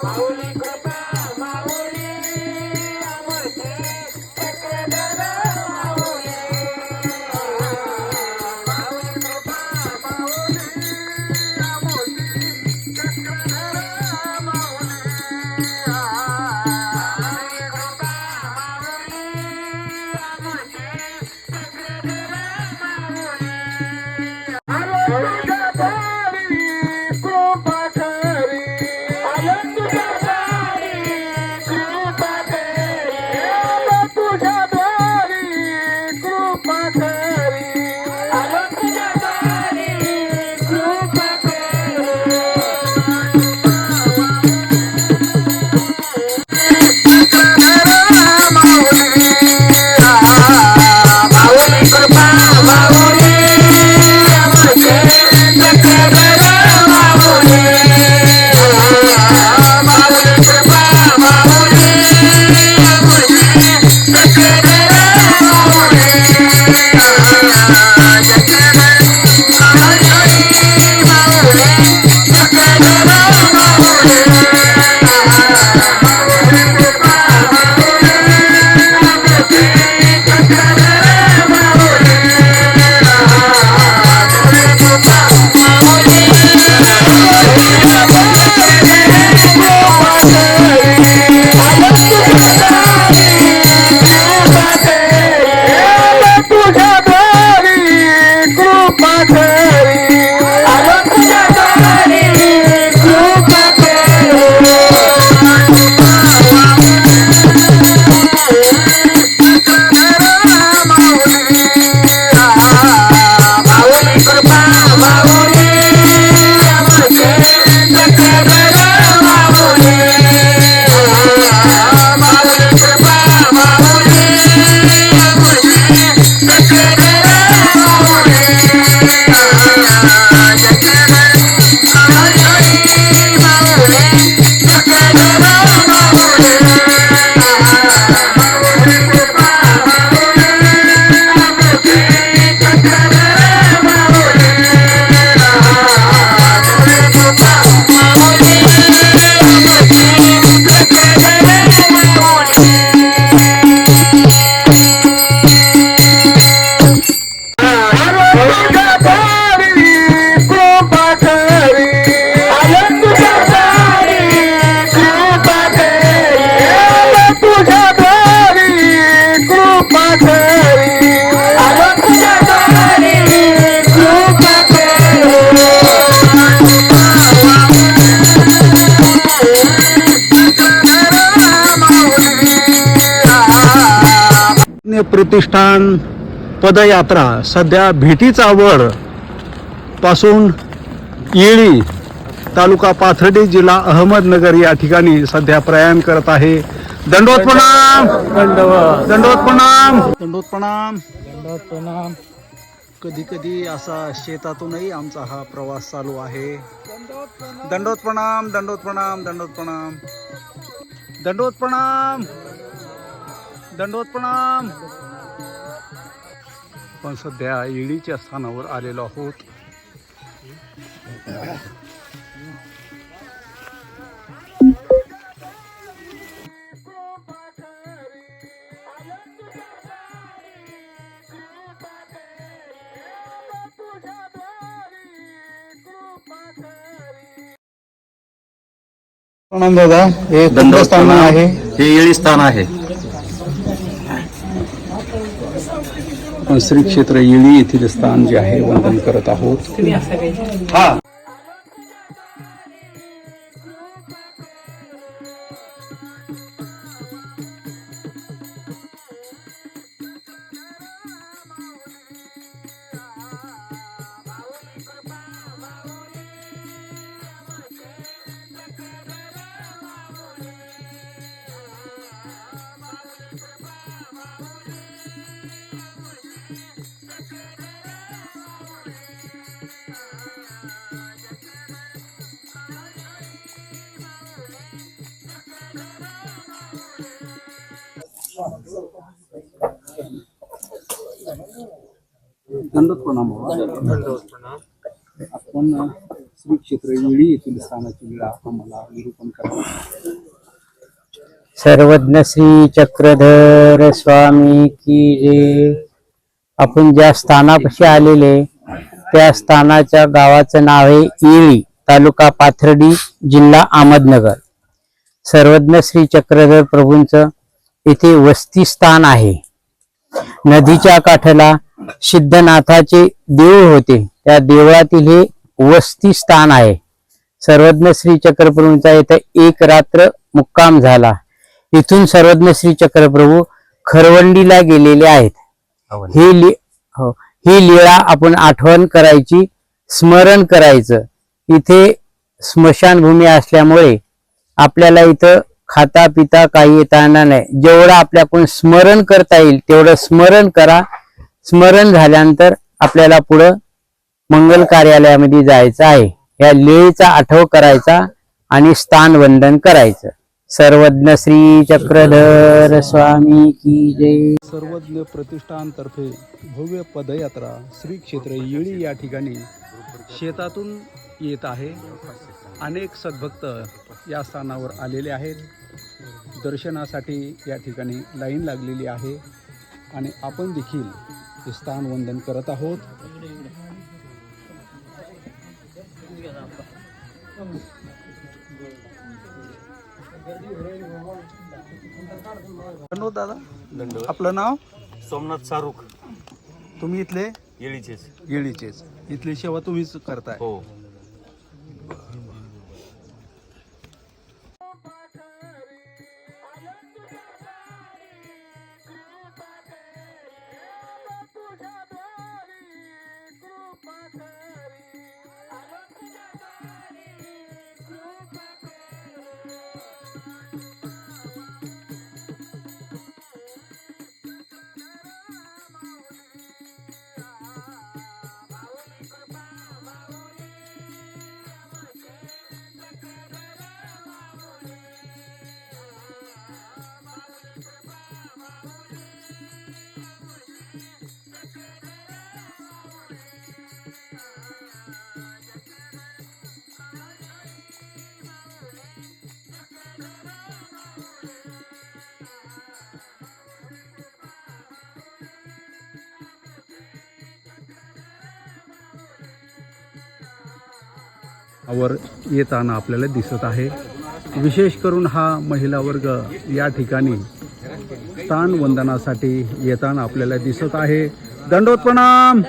Holy Thank you. प्रतिष्ठान पदयात्रा सध्या भेटीचावडपासून येळी तालुका पाथर्डी जिल्हा अहमदनगर या ठिकाणी सध्या प्रयाण करत आहे. दंडवत प्रणाम. दंडवत प्रणाम. दंडवत प्रणाम. प्रणाम. कधी कधी असा शेतातूनही आमचा हा प्रवास चालू आहे. दंडवत प्रणाम दंडवत प्रणाम दंडवत प्रणाम. दंडवत प्रणाम. दंडवत प्रणाम पण सध्या येळीच्या स्थानावर आलेलो आहोत. प्रणाम दादा हे दंडवत स्थान प्रणाम. आहे. हे येळी स्थान आहे. श्री क्षेत्र येळी येथील स्थान जे आहे वंदन करत आहोत. हा. दंडवत प्रणाम आपण श्री क्षेत्र येळी येथील स्थानाची वेळा आम्हाला निरूपण करा सर्वज्ञ श्री चक्रधर स्वामी की जे आपण ज्या स्थानापाशी आलेले त्या स्थानाच्या गावाचं नाव आहे येळी तालुका पाथर्डी जिल्हा अहमदनगर. सर्वज्ञ श्री चक्रधर प्रभूंचं इथे वस्ती स्थान आहे. नदीच्या काठाला सिद्धनाथाचे देऊळ होते. त्या देवळातील हे वस्ती स्थान आहे. सर्वज्ञ श्री चक्रप्रभूंचा इथे एक रात्र मुक्काम झाला. इथून सर्वज्ञ श्री चक्रप्रभू खरवंडीला गेलेले आहेत. ही लि हो ही लीळा आपण आठवण करायची स्मरण करायचं. इथे स्मशानभूमी असल्यामुळे आपल्याला इथं खाता पिता काही येता येणार नाही. जेवढं आपल्याकडून स्मरण करता येईल तेवढं स्मरण करा. स्मरण झाल्यानंतर आपल्याला पुढं मंगल कार्यालयामध्ये जायचं आहे. या लीळेचा आठव करायचा आणि स्थान वंदन करायचं. सर्वज्ञ श्री चक्रधर स्वामी की जय. सर्वज्ञ प्रतिष्ठानतर्फे भव्य पदयात्रा श्री क्षेत्र येळी या ठिकाणी शेतातून येत आहे. अनेक सद्भक्त या स्थानावर आलेले आहेत. दर्शनासाठी या ठिकाणी लाईन लागलेली आहे. आणि आपण देखील हे स्थान वंदन करत आहोत. धन्यवाद दादा. आपलं नाव? सोमनाथ सारुख. तुम्ही इथले? येळीचेच. येळीचेच. इथली सेवा तुम्हीच करताय. हो. वर येताना आपल्याला दिसत आहे. विशेष करून हा महिला वर्ग या ठिकाणी स्थान वंदनासाठी येताना आपल्याला दिसत आहे. दंडोत प्रणाम.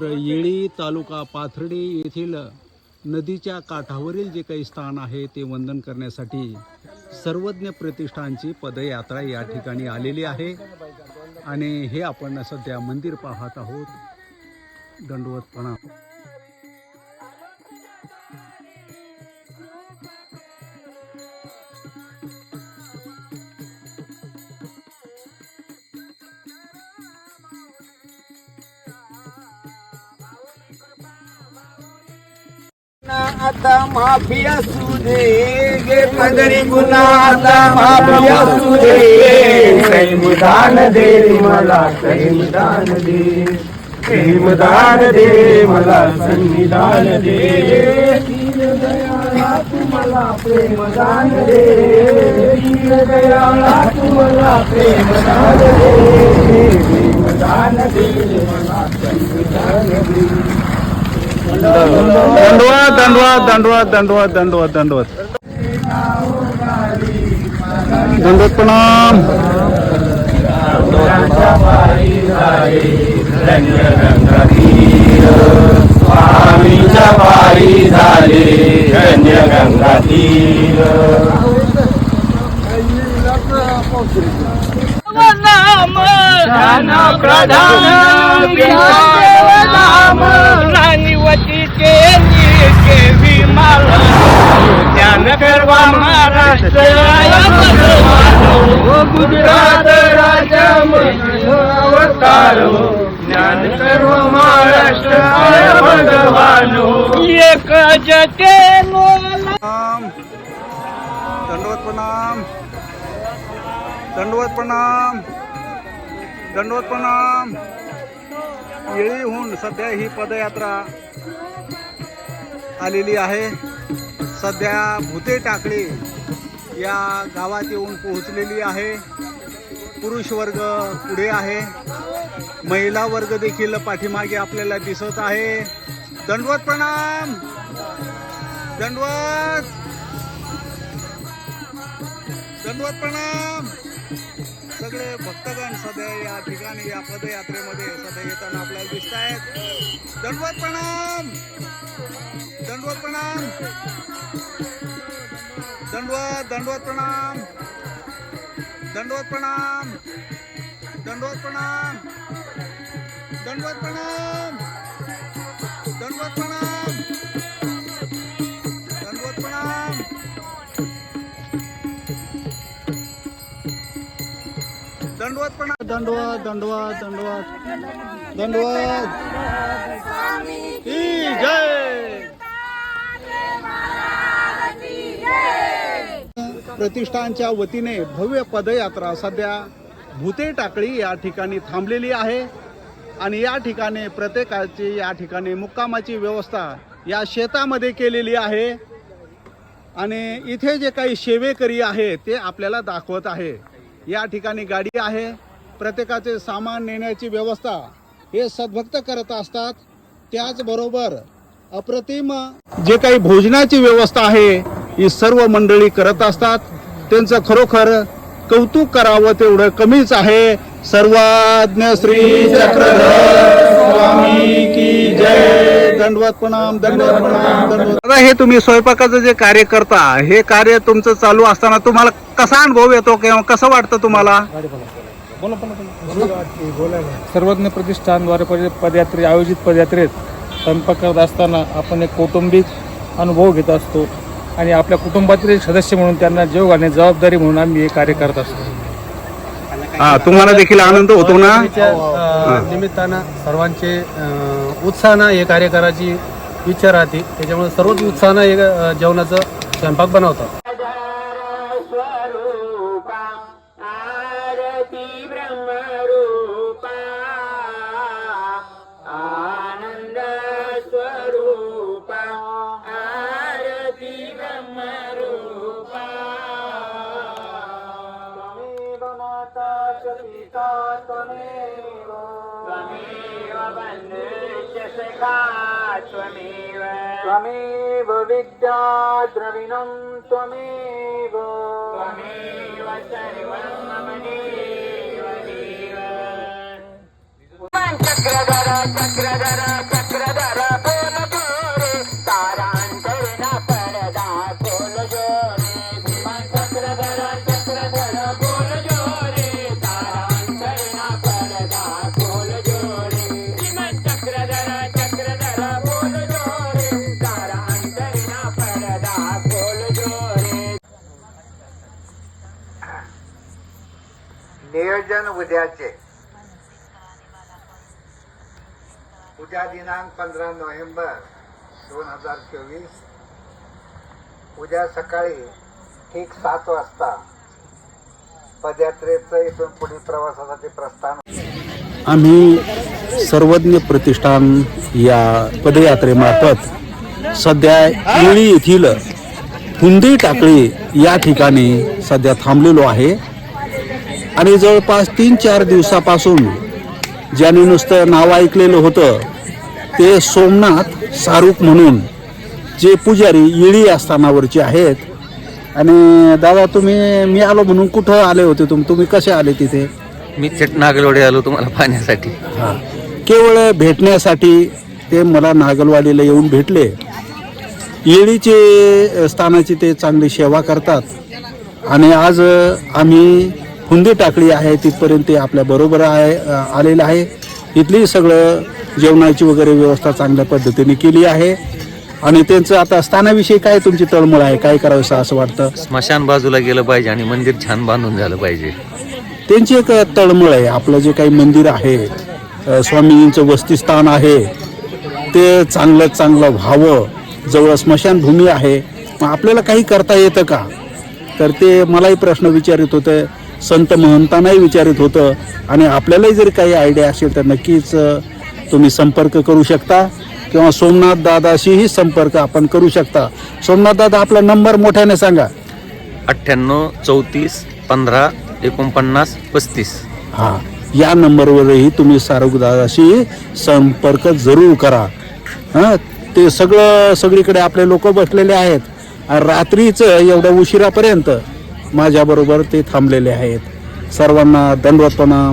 येळी तालुका पाथर्डी येथील नदीच्या काठावरील जे काही स्थान आहे ते वंदन करण्यासाठी सर्वज्ञ प्रतिष्ठानची पदयात्रा या ठिकाणी आलेली आहे. आणि हे आपण सध्या मंदिर पाहत आहोत. दंडवत प्रणाम आता माफी असू दे गे पदरी गुन्हा आता माफी असू दे दे मला संविधान दे. दे मला संविधान दे. दीनदयाळा तुम्हाला प्रेमदान दे. दीनदयाळा तुम्हाला प्रेमदान दे. प्रेमदान दे. मला संविधान दे दंडवत दंडवत दंडवत दंडवत दंडवत दंडवत दंडवत प्रणाम स्वामीच्या पायी झाले धन्य गंगा तीर नाम प्रधान नाम राणीवतीचे केवी महाराष्ट्र गुजरात राजा अवतारो. ज्ञान सर्व महाराष्ट्र भगवानो. एक जते दंडवत प्रणाम. दंडवत प्रणाम. दंडवत प्रणाम. येळीहून सध्या ही पदयात्रा आलेली आहे. सध्या भुते टाकळी या गावात येऊन पोहोचलेली आहे. पुरुष वर्ग पुढे आहे. महिला वर्ग देखील पाठीमागे आपल्याला दिसत आहे. दंडवत प्रणाम! दंडवत! दंडवत प्रणाम! सगळे भक्तगण सध्या या ठिकाणी या पदयात्रेमध्ये सध्या येताना आपल्याला दिसत आहेत दंडवत प्रणाम! दंडवत प्रणाम दंडवत दंडवत प्रणाम दंडवत प्रणाम दंडवत प्रणाम दंडवत प्रणाम दंडवत प्रणाम दंडवत प्रणाम दंडवत प्रणाम दंडवत दंडवत दंडवत दंडवत की जय प्रतिष्ठानच्या वतीने भव्य पदयात्रा सध्या भूते टाकळी या ठिकाणी थांबलेली आहे. आणि या ठिकाणी प्रत्येकाची या ठिकाणी मुक्कामाची व्यवस्था या शेतामध्ये केलेली आहे. आणि इथे जे काही सेवेकरी आहे ते आपल्याला दाखवत आहे. या ठिकाणी गाडी आहे. प्रत्येकाचे सामान नेण्याची व्यवस्था हे सद्भक्त करत असतात. त्याचबरोबर अप्रतिम जे काही भोजनाची व्यवस्था आहे ही सर्व मंडळी करत असतात. त्यांचं खरोखर कौतुक करावं तेवढं कमीच आहे. सर्वाज्ञ श्री चक्रधर स्वामी की जय. दंडवत प्रणाम दंडवत प्रणाम दंडवत दादा हे तुम्ही स्वयंपाकाचं जे कार्य करता हे कार्य तुमचं चालू असताना तुम्हाला कसा अनुभव येतो किंवा कसं वाटतं तुम्हाला? सर्वज्ञ प्रतिष्ठानद्वारे पद पदयात्रे आयोजित पदयात्रेत स्वयंपाक करत असताना आपण एक कौटुंबिक अनुभव घेत असतो. आणि आपल्या कुटुंबातील सदस्य म्हणून त्यांना जेव घालणे जबाबदारी म्हणून आम्ही हे कार्य करत असतो. हा तुम्हाला देखील आनंद होतो ना? अ, निमित्तानं सर्वांचे उत्साहानं हे कार्य करायची इच्छा राहते. त्याच्यामुळे सर्वच उत्साहानं हे जेवणाचं स्वयंपाक बनवतात. त्वमेव बन्धुश्च सखा त्वमेव त्वमेव विद्या द्रविणं त्वमेव। त्वमेव सर्वं मम देव चक्रधर चक्रधर उद्याचे. उद्या दिनांक पंधरा नोव्हेंबर दोन हजार चोवीस. उद्या सकाळी ठीक सात वाजता पदयात्रेचं इथून पुढील प्रवासासाठी प्रस्थान. आम्ही सर्वज्ञ प्रतिष्ठान या पदयात्रेमार्फत सध्या येळी येथील हुंदी टाकळी या ठिकाणी सध्या थांबलेलो आहे. आणि जवळपास तीन चार दिवसापासून ज्याने नुसतं नाव ऐकलेलं होतं ते सोमनाथ सारूक म्हणून जे पुजारी येळी आस्थानावरचे आहेत. आणि दादा तुम्ही मी आलो म्हणून कुठं आले होते तुम तुम्ही कसे आले तिथे? मी थेट नागलवाडी आलो तुम्हाला पाहण्यासाठी. हा. केवळ भेटण्यासाठी ते मला नागलवाडीला येऊन भेटले. येळीचे स्थानाची ते चांगली सेवा करतात. आणि आज आम्ही हुंदी टाकली आहे तिथपर्यंत ते आपल्या बरोबर आहे आलेलं आहे. इथली सगळं जेवणाची वगैरे व्यवस्था चांगल्या पद्धतीने केली आहे. आणि त्यांचं आता स्थानाविषयी काय तुमची तळमळ आहे काय करावं असं वाटतं? स्मशान बाजूला गेलं पाहिजे आणि मंदिर छान बांधून झालं पाहिजे. त्यांची एक तळमळ आहे. आपलं जे काही मंदिर आहे अ, स्वामींचं वस्तीस्थान आहे ते चांगलं चांगलं व्हावं. जवळ स्मशानभूमी आहे. मग आपल्याला काही करता येतं का? तर ते मलाही प्रश्न विचारित होते. संत महंतांनाही विचारित होतं. आणि आपल्यालाही जर काही आयडिया असेल तर नक्कीच तुम्ही संपर्क करू शकता. किंवा सोमनाथ दादाशीही संपर्क आपण करू शकता. सोमनाथ दादा आपला नंबर मोठ्याने सांगा. अठ्ठ्याण्णव चौतीस पंधरा एकोणपन्नास पस्तीस. हा या नंबरवरही तुम्ही दादाशी संपर्क जरूर करा. हा ते सगळं सगळीकडे आपले लोक बसलेले आहेत. रात्रीचं एवढ्या उशिरापर्यंत माझ्याबरोबर ते थांबलेले आहेत. सर्वांना दंडवत प्रणाम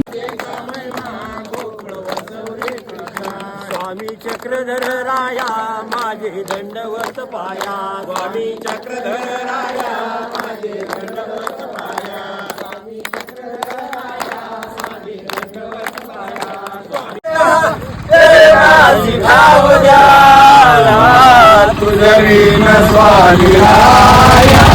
स्वामी चक्रधर राया माझे दंडवत पाया. स्वामी चक्रधर राया माझे दंडवत पाया. स्वामी चक्रधर राया माझे दंडवत पाया. स्वामी भाव द्या तुझ स्वामी राया.